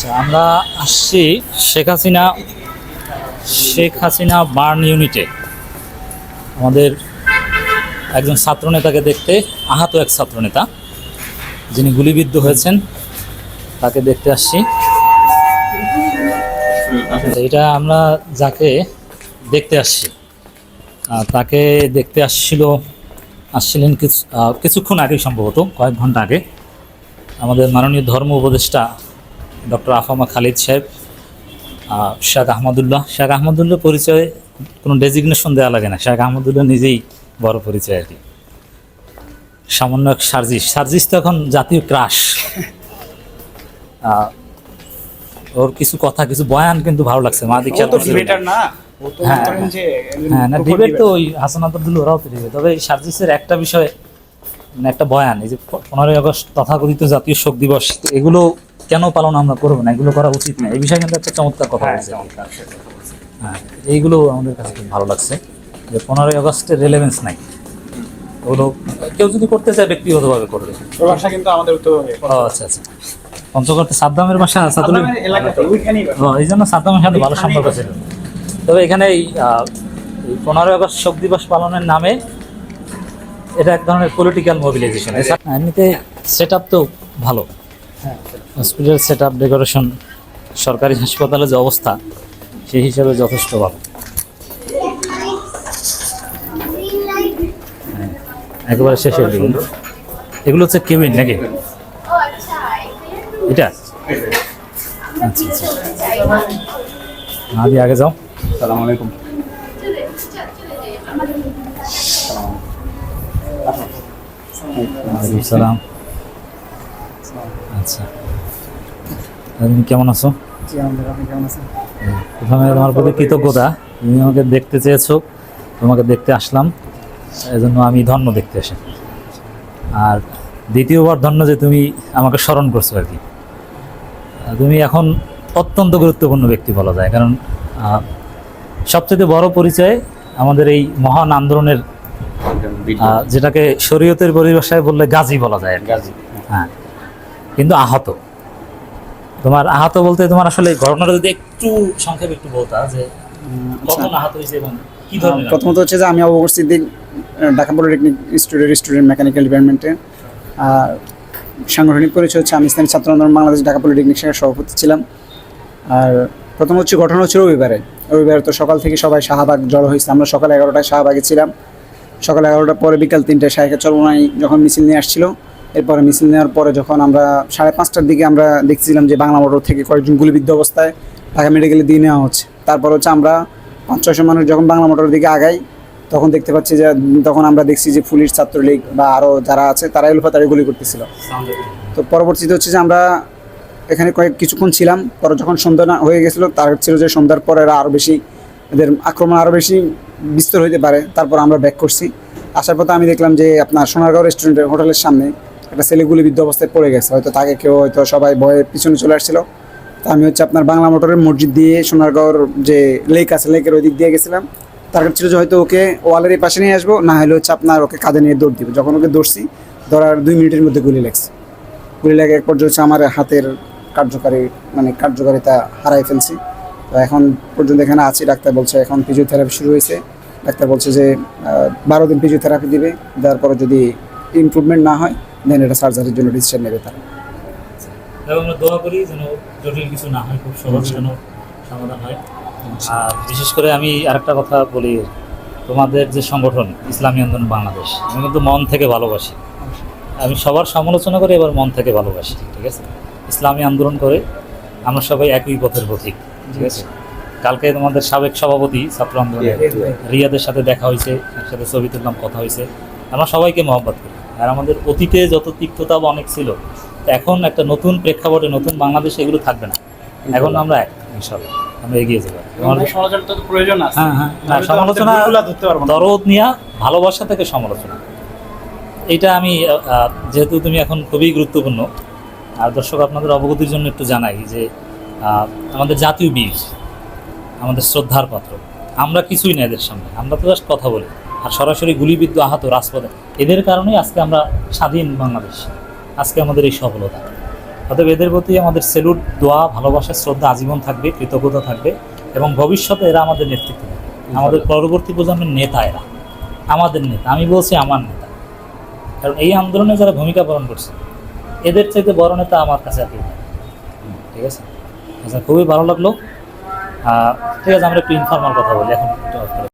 আচ্ছা আমরা আসছি শেখ হাসিনা শেখ হাসিনা বার্ন ইউনিটে। আমাদের একজন ছাত্রনেতাকে দেখতে, আহত এক ছাত্রনেতা, যিনি গুলিবিদ্ধ হয়েছেন, তাকে দেখতে আসছি। এটা আমরা যাকে দেখতে আসছি তাকে দেখতে আসছিল, আসছিলেন কিছু কিছুক্ষণ আগে সম্ভবত, কয়েক ঘণ্টা আগে। আমাদের মাননীয় ধর্ম উপদেষ্টা ডক্টর আফামা খালিদ সাহেব শেখ আহমদুল্লাহ। শেখ আহমদুল্লাহ পরিচয়ে কোনো ডেজিগনেশন দেওয়া লাগে না। শেখ আহমদুল্লাহ নিজেই বড় পরিচয় আর কি। সামান্য এক সার্জিস। সার্জিস তো এখন জাতীয় ক্রাশ। ওর কিছু কথা কিছু বয়ান কিন্তু ভালো লাগছে। মা দীক্ষা না। হ্যাঁ, হ্যাঁ না ডিবেট তো ওই হাসান আব্দুল্লাহ ওরাও তো ডিবেট তবে সার্জিসের একটা বিষয় মানে একটা বয়ান এই যে পনেরোই আগস্ট তথাকথিত জাতীয় শোক দিবস এগুলো কেন পালন আমরা করব না? এগুলো করা উচিত না। এই বিষয়ে কিন্তু একটা চমৎকার কথা হ্যাঁ। হ্যাঁ এইগুলো আমাদের কাছে খুব ভালো লাগছে। যে পনেরোই আগস্টের রেলেভেন্স নাই। ওগুলো কেউ যদি করতে চায় ব্যক্তিগতভাবে করবে। বাসা কিন্তু আমাদের আচ্ছা আচ্ছা। পঞ্চগড়তে সাদ্দামের বাসা। ও, এই জন্য সাদ্দামের সাথে ভালো সম্পর্ক ছিল। তবে এখানে এই পনেরোই আগস্ট শোক দিবস পালনের নামে এটা এক ধরনের পলিটিক্যাল মোবিলাইজেশন এমনিতে সেট আপ তো ভালো হসপিটাল সেট আপ ডেকোরেশন সরকারি হাসপাতালে যে অবস্থা সেই হিসাবে যথেষ্ট ভালো হ্যাঁ, একেবারে শেষের দিকে এগুলো হচ্ছে কেবিন নাকি এটা আচ্ছা আচ্ছা আদি আগে যাও সালাম আলাইকুম সালাম। আচ্ছা। আর তুমি কেমন আছো প্রথমে তোমার প্রতি কৃতজ্ঞতা। তুমি আমাকে দেখতে চেয়েছো তোমাকে দেখতে আসলাম। এজন্য আমি ধন্য দেখতে আসি। আর দ্বিতীয়বার ধন্য যে তুমি আমাকে স্মরণ করছ আর কি। তুমি এখন অত্যন্ত গুরুত্বপূর্ণ ব্যক্তি বলা যায়। কারণ সবচেয়ে বড় পরিচয় আমাদের এই মহান আন্দোলনের যেটাকে শরীয়তের পরিভাষায় বললে গাজী বলা যায় গাজী। হ্যাঁ। কিন্তু আহত। তোমার আহত বলতে তোমার আসলে ঘটনাটা যদি একটু সংক্ষেপে একটু বলতা যে কখন আহত হয়েছে এবং কি ধরনের প্রথমত হচ্ছে যে আমি অবকর সিদ্দিক ঢাকা পলিটেকনিক ইনস্টিটিউটের স্টুডেন্ট মেকানিক্যাল ডিপার্টমেন্টে। আর সাংগঠনিক পরিচয় হচ্ছে আমি ইসলামী ছাত্র আন্দোলন বাংলাদেশ ঢাকা পলিটেকনিক শাখার সভাপতি ছিলাম। আর প্রথম হচ্ছে ঘটনা হচ্ছে রবিবারে। রবিবারে তো সকাল থেকে সবাই শাহবাগ জড়ো হয়েছে আমরা সকাল এগারোটায় শাহবাগে ছিলাম। সকাল এগারোটার পরে বিকাল তিনটায় শাহেখা চরমনাই যখন মিছিল নিয়ে আসছিল, এরপরে মিছিল নেওয়ার পরে যখন আমরা সাড়ে পাঁচটার দিকে আমরা দেখছিলাম যে বাংলা মোটর থেকে কয়েকজন গুলিবিদ্ধ অবস্থায় ঢাকা মেডিকেলে দিয়ে নেওয়া হচ্ছে। তারপর হচ্ছে আমরা পাঁচ, ছয়শো মানুষ যখন বাংলা মোটরের দিকে আগাই, তখন দেখতে পাচ্ছি যে তখন আমরা দেখছি যে পুলিশ, ছাত্রলীগ বা আরও যারা আছে তারা এলোপাতাড়ি গুলি করতেছিল। তো পরবর্তীতে হচ্ছে যে আমরা এখানে কয়েক কিছুক্ষণ ছিলাম, পরে যখন সন্ধ্যা হয়ে গেছিল, তার ছিল যে সন্ধ্যার পরে এরা আরও বেশি এদের আক্রমণ আরও বেশি বিস্তর হইতে পারে, তারপর আমরা ব্যাক করছি। আসার পথে আমি দেখলাম যে আপনার সোনারগাঁও রেস্টুরেন্টের হোটেলের সামনে একটা ছেলে বৃদ্ধ অবস্থায় পড়ে গেছে। হয়তো তাকে কেউ, হয়তো সবাই ভয়ে পিছনে চলে আসছিল। তো আমি হচ্ছে আপনার বাংলা মোটরের মসজিদ দিয়ে সোনারগাঁওর যে লেক আছে লেকের ওই দিক দিয়ে গেছিলাম। টার্গেট ছিল যে হয়তো ওকে ওয়ালের এই পাশে নিয়ে আসব, না হলে হচ্ছে আপনার ওকে কাঁধে নিয়ে দৌড় দিব। যখন ওকে দৌড়ছি, ধরার দুই মিনিটের মধ্যে গুলি লাগছে। গুলি লাগে এক পর্যায়ে হচ্ছে আমার হাতের কার্যকারী মানে কার্যকারিতা হারাই ফেলছি। তো এখন পর্যন্ত এখানে আছি ডাক্তার বলছে এখন ফিজিওথেরাপি শুরু হয়েছে। ডাক্তার বলছে যে বারো দিন ফিজিওথেরাপি দিবে দেওয়ার পরে যদি ইমপ্রুভমেন্ট না হয় দেন এটা সার্জারির জন্য ডিসিশন নেবে তারা। আমরা দোয়া করি যেন জটিল কিছু না হয় খুব সহজ যেন সমাধান হয়। আর বিশেষ করে আমি আরেকটা কথা বলি তোমাদের যে সংগঠন ইসলামী আন্দোলন বাংলাদেশ আমি কিন্তু মন থেকে ভালোবাসি। আমি সবার সমালোচনা করে এবার মন থেকে ভালোবাসি ঠিক আছে? ইসলামী আন্দোলন করে আমরা সবাই একই পথের পথিক ঠিক আছে? কালকে তোমাদের সাবেক সভাপতি ছাত্র আন্দোলনের রিয়াদের সাথে দেখা হয়েছে একসাথে ছবি তুললাম কথা হয়েছে। আমরা সবাইকে মহব্বত করি। আর আমাদের অতীতে যত তিক্ততা বা অনেক ছিল এখন একটা নতুন প্রেক্ষাপটে নতুন বাংলাদেশে এগুলো থাকবে না। এখন আমরা এক ইনশাল্লাহ। আমরা এগিয়ে যাব। আমাদের সমালোচনা তো প্রয়োজন আছে। হ্যাঁ হ্যাঁ। না সমালোচনা। দরদ নিয়া ভালোবাসা থেকে সমালোচনা। এটা আমি যেহেতু তুমি এখন খুবই গুরুত্বপূর্ণ আর দর্শক আপনাদের অবগতির জন্য একটু জানাই যে আমাদের জাতীয় বীর আমাদের শ্রদ্ধার পাত্র। আমরা কিছুই না এদের সামনে। আমরা তো জাস্ট কথা বলি। আর সরাসরি গুলিবিদ্ধ আহত রাজপথে। এদের কারণেই আজকে আমরা স্বাধীন বাংলাদেশ। আজকে আমাদের এই সফলতা। অতএব এদের প্রতি আমাদের সেলুট দোয়া ভালোবাসা শ্রদ্ধা আজীবন থাকবে কৃতজ্ঞতা থাকবে এবং ভবিষ্যতে এরা আমাদের নেতৃত্ব আমাদের পরবর্তী প্রজন্মের নেতা এরা। আমাদের নেতা। আমি বলছি আমার নেতা। কারণ এই আন্দোলনে যারা ভূমিকা পালন করছে এদের চাইতে বড় নেতা আমার কাছে আর কেউ ঠিক আছে? আচ্ছা খুবই ভালো লাগল ঠিক আছে আমরা একটু ইনফর্মাল কথা বলি এখন।